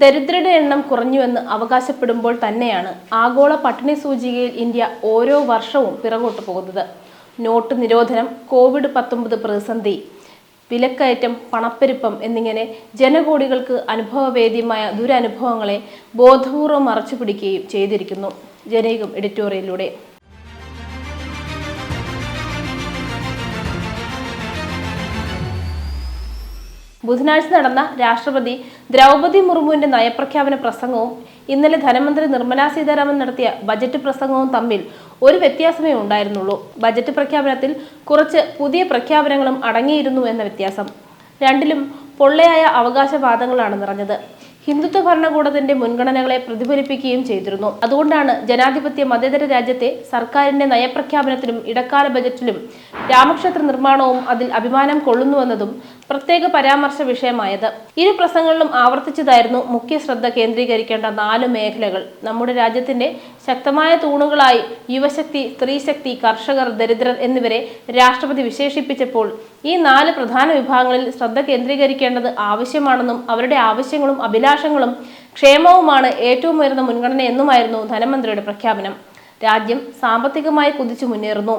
ദരിദ്രരുടെ എണ്ണം കുറഞ്ഞുവെന്ന് അവകാശപ്പെടുമ്പോൾ തന്നെയാണ് ആഗോള പട്ടിണി സൂചികയിൽ ഇന്ത്യ ഓരോ വർഷവും പിറകോട്ട് പോകുന്നത്. നോട്ട് നിരോധനം കോവിഡ് പത്തൊമ്പത് പ്രതിസന്ധി വിലക്കയറ്റം പണപ്പെരുപ്പം എന്നിങ്ങനെ ജനകോടികൾക്ക് അനുഭവവേദ്യമായ ദുരനുഭവങ്ങളെ ബോധപൂർവം മറച്ചുപിടിക്കുകയും ചെയ്തിരിക്കുന്നു. ജനീകം എഡിറ്റോറിയലിലൂടെ. ബുധനാഴ്ച നടന്ന രാഷ്ട്രപതി ദ്രൗപദി മുർമുവിന്റെ നയപ്രഖ്യാപന പ്രസംഗവും ഇന്നലെ ധനമന്ത്രി നിർമ്മലാ സീതാരാമൻ നടത്തിയ ബജറ്റ് പ്രസംഗവും തമ്മിൽ ഒരു വ്യത്യാസമേ ഉണ്ടായിരുന്നുള്ളൂ. ബജറ്റ് പ്രഖ്യാപനത്തിൽ കുറച്ച് പുതിയ പ്രഖ്യാപനങ്ങളും അടങ്ങിയിരുന്നു എന്ന വ്യത്യാസം. രണ്ടിലും പൊള്ളയായ അവകാശവാദങ്ങളാണ് നിറഞ്ഞത്. ഹിന്ദുത്വ ഭരണകൂടത്തിന്റെ മുൻഗണനകളെ പ്രതിഫലിപ്പിക്കുകയും ചെയ്തിരുന്നു. അതുകൊണ്ടാണ് ജനാധിപത്യ മതേതര രാജ്യത്തെ സർക്കാരിന്റെ നയപ്രഖ്യാപനത്തിലും ഇടക്കാല ബജറ്റിലും രാമക്ഷേത്ര നിർമ്മാണവും അതിൽ അഭിമാനം കൊള്ളുന്നുവെന്നതും പ്രത്യേക പരാമർശ വിഷയമായത്. ഇരു പ്രസംഗങ്ങളിലും ആവർത്തിച്ചതായിരുന്നു മുഖ്യ ശ്രദ്ധ കേന്ദ്രീകരിക്കേണ്ട നാല് മേഖലകൾ. നമ്മുടെ രാജ്യത്തിന്റെ ശക്തമായ തൂണുകളായി യുവശക്തി സ്ത്രീശക്തി കർഷകർ ദരിദ്രർ എന്നിവരെ രാഷ്ട്രപതി വിശേഷിപ്പിച്ചപ്പോൾ ഈ നാല് പ്രധാന വിഭാഗങ്ങളിൽ ശ്രദ്ധ കേന്ദ്രീകരിക്കേണ്ടത് ആവശ്യമാണെന്നും അവരുടെ ആവശ്യങ്ങളും അഭിലാഷങ്ങളും ക്ഷേമവുമാണ് ഏറ്റവും ഉയർന്ന മുൻഗണന എന്നുമായിരുന്നു ധനമന്ത്രിയുടെ പ്രഖ്യാപനം. രാജ്യം സാമ്പത്തികമായി കുതിച്ചു മുന്നേറുന്നു.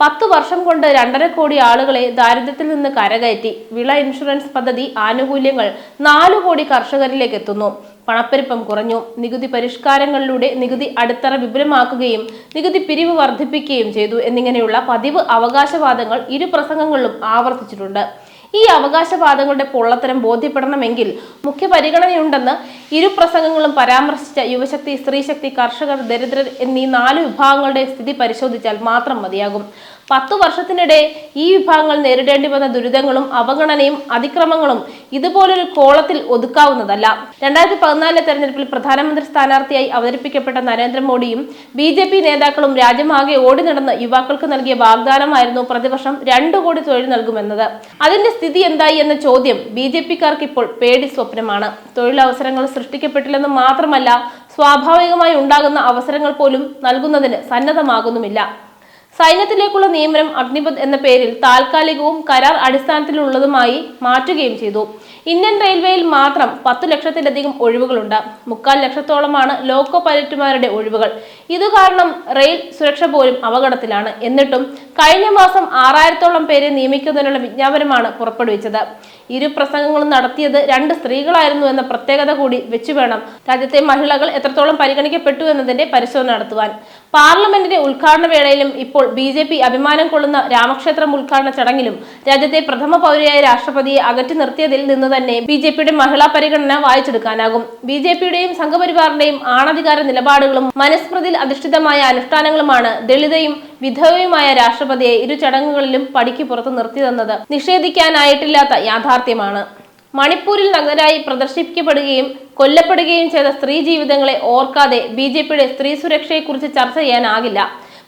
പത്തു വർഷം കൊണ്ട് രണ്ടര കോടി ആളുകളെ ദാരിദ്ര്യത്തിൽ നിന്ന് കരകയറ്റി. വിള ഇൻഷുറൻസ് പദ്ധതി ആനുകൂല്യങ്ങൾ നാലു കോടി കർഷകരിലേക്ക് എത്തുന്നു. പണപ്പെരുപ്പം കുറഞ്ഞു. നികുതി പരിഷ്കാരങ്ങളിലൂടെ നികുതി അടിത്തറ വിപുലമാക്കുകയും നികുതി പിരിവ് വർദ്ധിപ്പിക്കുകയും ചെയ്തു എന്നിങ്ങനെയുള്ള പതിവ് അവകാശവാദങ്ങൾ ഇരു പ്രസംഗങ്ങളിലും ആവർത്തിച്ചിട്ടുണ്ട്. ഈ അവകാശവാദങ്ങളുടെ പൊള്ളത്തരം ബോധ്യപ്പെടണമെങ്കിൽ മുഖ്യ പരിഗണനയുണ്ടെന്ന് ഇരു പ്രസംഗങ്ങളും പരാമർശിച്ച യുവശക്തി സ്ത്രീശക്തി കർഷകർ ദരിദ്രർ എന്നീ നാല് വിഭാഗങ്ങളുടെ സ്ഥിതി പരിശോധിച്ചാൽ മാത്രം മതിയാകും. പത്തു വർഷത്തിനിടെ ഈ വിഭാഗങ്ങൾ നേരിടേണ്ടി വന്ന ദുരിതങ്ങളും അവഗണനയും അതിക്രമങ്ങളും ഇതുപോലൊരു കോളത്തിൽ ഒതുക്കാവുന്നതല്ല. രണ്ടായിരത്തി പതിനാലിലെ തെരഞ്ഞെടുപ്പിൽ പ്രധാനമന്ത്രി സ്ഥാനാർത്ഥിയായി അവതരിപ്പിക്കപ്പെട്ട നരേന്ദ്രമോദിയും ബി ജെ പി നേതാക്കളും രാജ്യമാകെ ഓടി നടന്ന് യുവാക്കൾക്ക് നൽകിയ വാഗ്ദാനമായിരുന്നു പ്രതിവർഷം രണ്ടു കോടി തൊഴിൽ നൽകുമെന്നത്. അതിന്റെ സ്ഥിതി എന്തായി എന്ന ചോദ്യം ബി ജെ പിക്കാർക്ക് ഇപ്പോൾ പേടി സ്വപ്നമാണ്. തൊഴിലവസരങ്ങൾ സൃഷ്ടിക്കപ്പെട്ടില്ലെന്ന് മാത്രമല്ല സ്വാഭാവികമായി ഉണ്ടാകുന്ന അവസരങ്ങൾ പോലും നൽകുന്നതിന് സന്നദ്ധമാകുന്നുമില്ല. സൈന്യത്തിലേക്കുള്ള നിയമനം അഗ്നിപത് എന്ന പേരിൽ താൽക്കാലികവും കരാർ അടിസ്ഥാനത്തിലുള്ളതുമായി മാറ്റുകയും ചെയ്തു. ഇന്ത്യൻ റെയിൽവേയിൽ മാത്രം പത്തു ലക്ഷത്തിലധികം ഒഴിവുകളുണ്ട്. മുക്കാൽ ലക്ഷത്തോളമാണ് ലോക്കോ പൈലറ്റുമാരുടെ ഒഴിവുകൾ. ഇതുകാരണം റെയിൽ സുരക്ഷ പോലും അപകടത്തിലാണ്. എന്നിട്ടും കഴിഞ്ഞ മാസം ആറായിരത്തോളം പേരെ നിയമിക്കുന്നതിനുള്ള വിജ്ഞാപനമാണ് പുറപ്പെടുവിച്ചത്. ഇരു പ്രസംഗങ്ങളും നടത്തിയത് രണ്ട് സ്ത്രീകളായിരുന്നു എന്ന പ്രത്യേകത കൂടി വെച്ചു വേണം രാജ്യത്തെ മഹിളകൾ എത്രത്തോളം പരിഗണിക്കപ്പെട്ടു എന്നതിന്റെ പരിശോധന നടത്തുവാൻ. പാർലമെന്റിന്റെ ഉദ്ഘാടന വേളയിലും ഇപ്പോൾ ബി ജെ പി അഭിമാനം കൊള്ളുന്ന രാമക്ഷേത്രം ഉദ്ഘാടന ചടങ്ങിലും രാജ്യത്തെ പ്രഥമ പൗരയായ രാഷ്ട്രപതിയെ അകറ്റി നിർത്തിയതിൽ നിന്ന് തന്നെ ബി ജെ പിയുടെ മഹിളാ പരിഗണന വായിച്ചെടുക്കാനാകും. ബി ജെ പിയുടെയും സംഘപരിവാറിന്റെയും ആണധികാര നിലപാടുകളും മനുസ്മൃതിയിൽ അധിഷ്ഠിതമായ അനുഷ്ഠാനങ്ങളുമാണ് ദളിതയും വിധവയുമായ രാഷ്ട്രപതിയെ ഇരു ചടങ്ങുകളിലും പടിക്ക് പുറത്ത് നിർത്തിയതെന്നത് നിഷേധിക്കാനായിട്ടില്ലാത്ത യാഥാർത്ഥ്യമാണ്. മണിപ്പൂരിൽ നഗ്നരായി പ്രദർശിപ്പിക്കപ്പെടുകയും കൊല്ലപ്പെടുകയും ചെയ്ത സ്ത്രീ ജീവിതങ്ങളെ ഓർക്കാതെ ബി ജെ പിയുടെ സ്ത്രീ സുരക്ഷയെക്കുറിച്ച് ചർച്ച ചെയ്യാനാകില്ല.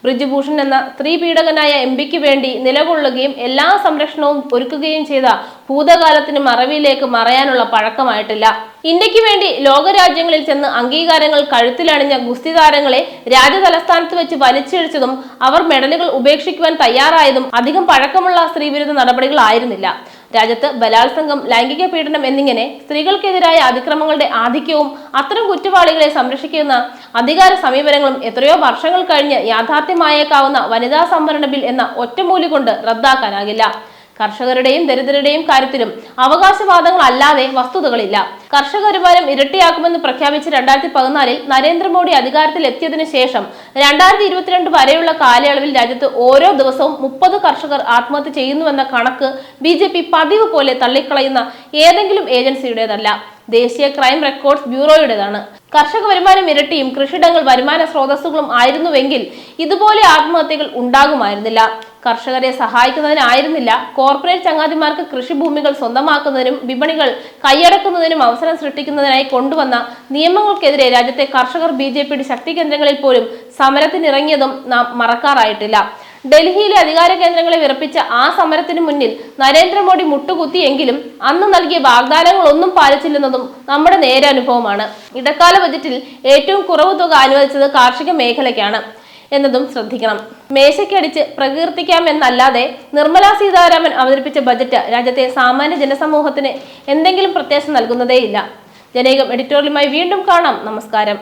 ബ്രിജുഭൂഷൺ എന്ന സ്ത്രീ പീഡകനായ എം പിക്ക് വേണ്ടി നിലകൊള്ളുകയും എല്ലാ സംരക്ഷണവും ഒരുക്കുകയും ചെയ്ത ഭൂതകാലത്തിന് മറവിയിലേക്ക് മറയാനുള്ള പഴക്കമായിട്ടില്ല. ഇന്ത്യയ്ക്ക് വേണ്ടി ലോകരാജ്യങ്ങളിൽ ചെന്ന് അംഗീകാരങ്ങൾ കഴുത്തിലണിഞ്ഞ ഗുസ്തി താരങ്ങളെ രാജ്യതലസ്ഥാനത്ത് വെച്ച് വലിച്ചിഴച്ചതും അവർ മെഡലുകൾ ഉപേക്ഷിക്കുവാൻ തയ്യാറായതും അധികം പഴക്കമുള്ള സ്ത്രീവിരുദ്ധ നടപടികളായിരുന്നില്ല. രാജ്യത്ത് ബലാത്സംഗം ലൈംഗിക പീഡനം എന്നിങ്ങനെ സ്ത്രീകൾക്കെതിരായ അതിക്രമങ്ങളുടെ ആധിക്യവും അത്തരം കുറ്റവാളികളെ സംരക്ഷിക്കുന്ന അധികാര സമീപനങ്ങളും എത്രയോ വർഷങ്ങൾ കഴിഞ്ഞ് യാഥാർത്ഥ്യമായേക്കാവുന്ന വനിതാ സംവരണ ബിൽ എന്ന ഒറ്റമൂലി കൊണ്ട് റദ്ദാക്കാനാകില്ല. കർഷകരുടെയും ദരിദ്രരുടെയും കാര്യത്തിലും അവകാശവാദങ്ങൾ അല്ലാതെ വസ്തുതകളില്ല. കർഷക വരുമാനം ഇരട്ടിയാക്കുമെന്ന് പ്രഖ്യാപിച്ച് രണ്ടായിരത്തി പതിനാലിൽ നരേന്ദ്രമോദി അധികാരത്തിൽ എത്തിയതിനു ശേഷം രണ്ടായിരത്തി ഇരുപത്തിരണ്ട് വരെയുള്ള കാലയളവിൽ രാജ്യത്ത് ഓരോ ദിവസവും മുപ്പത് കർഷകർ ആത്മഹത്യ ചെയ്യുന്നുവെന്ന കണക്ക് ബി ജെ പി പതിവ് പോലെ തള്ളിക്കളയുന്ന ഏതെങ്കിലും ഏജൻസിയുടേതല്ല. ദേശീയ ക്രൈം റെക്കോർഡ്സ് ബ്യൂറോയുടേതാണ്. കർഷക വരുമാനം ഇരട്ടിയും കൃഷിയിടങ്ങൾ വരുമാന സ്രോതസ്സുകളും ആയിരുന്നുവെങ്കിൽ ഇതുപോലെ ആത്മഹത്യകൾ ഉണ്ടാകുമായിരുന്നില്ല. കർഷകരെ സഹായിക്കുന്നതിനായിരുന്നില്ല. കോർപ്പറേറ്റ് ചങ്ങാതിമാർക്ക് കൃഷിഭൂമികൾ സ്വന്തമാക്കുന്നതിനും വിപണികൾ കൈയടക്കുന്നതിനും അവസരം സൃഷ്ടിക്കുന്നതിനായി കൊണ്ടുവന്ന നിയമങ്ങൾക്കെതിരെ രാജ്യത്തെ കർഷകർ ബി ശക്തി കേന്ദ്രങ്ങളിൽ പോലും സമരത്തിനിറങ്ങിയതും നാം മറക്കാറായിട്ടില്ല. ഡൽഹിയിലെ അധികാര കേന്ദ്രങ്ങളെ വിറപ്പിച്ച ആ സമരത്തിന് മുന്നിൽ നരേന്ദ്രമോദി മുട്ടുകുത്തിയെങ്കിലും അന്ന് നൽകിയ വാഗ്ദാനങ്ങളൊന്നും പാലിച്ചില്ലെന്നതും നമ്മുടെ നേരെ അനുഭവമാണ്. ഇടക്കാല ബജറ്റിൽ ഏറ്റവും കുറവ് തുക അനുവദിച്ചത് കാർഷിക മേഖലയ്ക്കാണ് എന്നതും ശ്രദ്ധിക്കണം. മേശയ്ക്കടിച്ച് പ്രകീർത്തിക്കാമെന്നല്ലാതെ നിർമ്മലാ സീതാരാമൻ അവതരിപ്പിച്ച ബജറ്റ് രാജ്യത്തെ സാമാന്യ ജനസമൂഹത്തിന് എന്തെങ്കിലും പ്രത്യാശ നൽകുന്നതേയില്ല. ജനേകം എഡിറ്റോറിയലുമായി വീണ്ടും കാണാം. നമസ്കാരം.